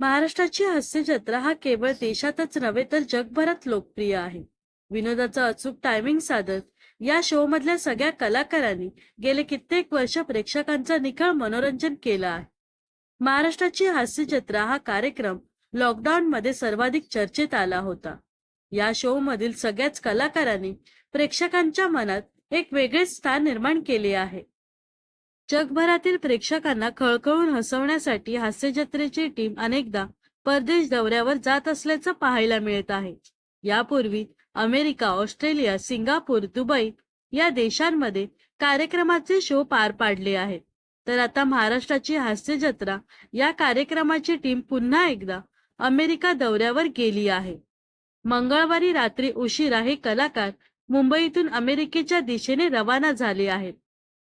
महाराष्ट्राची हास्य जत्रा हा केवळ देशातच नव्हे तर जगभरात लोकप्रिय आहे. विनोदाचं अचूक टायमिंग साधत या शो मधल्या सगळ्या कलाकारांनी गेले कित्येक वर्ष प्रेक्षकांचा निखळ मनोरंजन केलं आहे. महाराष्ट्राची हास्य जत्रा हा कार्यक्रम लॉकडाऊन मध्ये सर्वाधिक चर्चेत आला होता. या शो मधील सगळ्याच कलाकारांनी प्रेक्षकांच्या मनात एक वेगळे स्थान निर्माण केले आहे. जगभरातील प्रेक्षकांना खळखळून हसवण्यासाठी हास्य जत्रेची टीम अनेकदा परदेश दौऱ्यावर जात असल्याचं पाहायला मिळत आहे. यापूर्वी अमेरिका ऑस्ट्रेलिया सिंगापूर दुबई या देशांमध्ये कार्यक्रमाचे शो पार पाडले आहेत. तर आता महाराष्ट्राची हास्य जत्रा या कार्यक्रमाची टीम पुन्हा एकदा अमेरिका दौऱ्यावर गेली आहे. मंगळवारी रात्री उशिरा हे कलाकार मुंबईतून अमेरिकेच्या दिशेने रवाना झाले आहेत.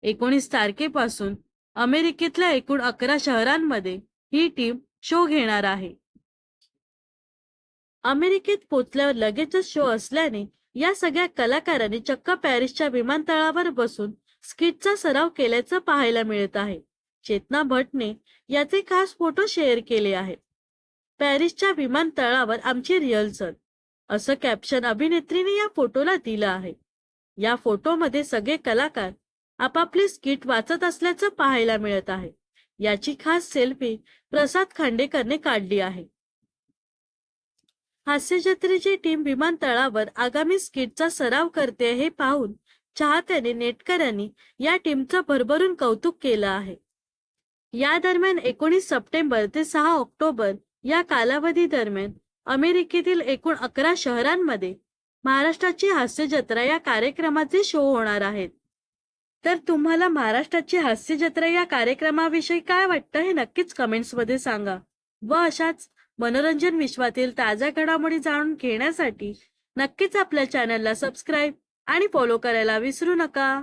एकोणीस तारखेपासून अमेरिकेतल्या एकूण अकरा शहरांमध्ये ही टीम शो घेणार आहे. अमेरिकेत पोचल्यावर लगेचच शो असल्याने या सगळ्या कलाकारांनी चक्क पॅरिसच्या विमानतळावर बसून स्किटचा सराव केल्याचं पाहायला मिळत आहे. चेतना भटने याचे खास फोटो शेअर केले आहेत. पॅरिसच्या विमानतळावर आमची रिहर्सल. असं कॅप्शन अभिनेत्रीने या फोटोला दिलं आहे. या फोटोमध्ये सगळे कलाकार आपापले स्किट वाचत असल्याचं पाहायला मिळत आहे. याची खास सेल्फी प्रसाद खांडेकरने काढली आहे. हास्य जत्रेची टीम विमानतळावर आगामी स्किटचा सराव करते हे पाहून चाहत्याने नेटकऱ्यांनी या टीमचं भरभरून कौतुक केलं आहे. या दरम्यान एकोणीस सप्टेंबर ते सहा ऑक्टोबर या कालावधी दरम्यान अमेरिकेतील एकूण अकरा शहरांमध्ये महाराष्ट्राची हास्य जत्रा या कार्यक्रमाचे शो होणार आहेत. तर तुम्हाला महाराष्ट्राची हास्य जत्रा या कार्यक्रमाविषयी काय वाटतं हे नक्कीच कमेंट्समध्ये सांगा. व अशाच मनोरंजन विश्वातील ताज्या घडामोडी जाणून घेण्यासाठी नक्कीच आपल्या चॅनलला सबस्क्राईब आणि फॉलो करायला विसरू नका.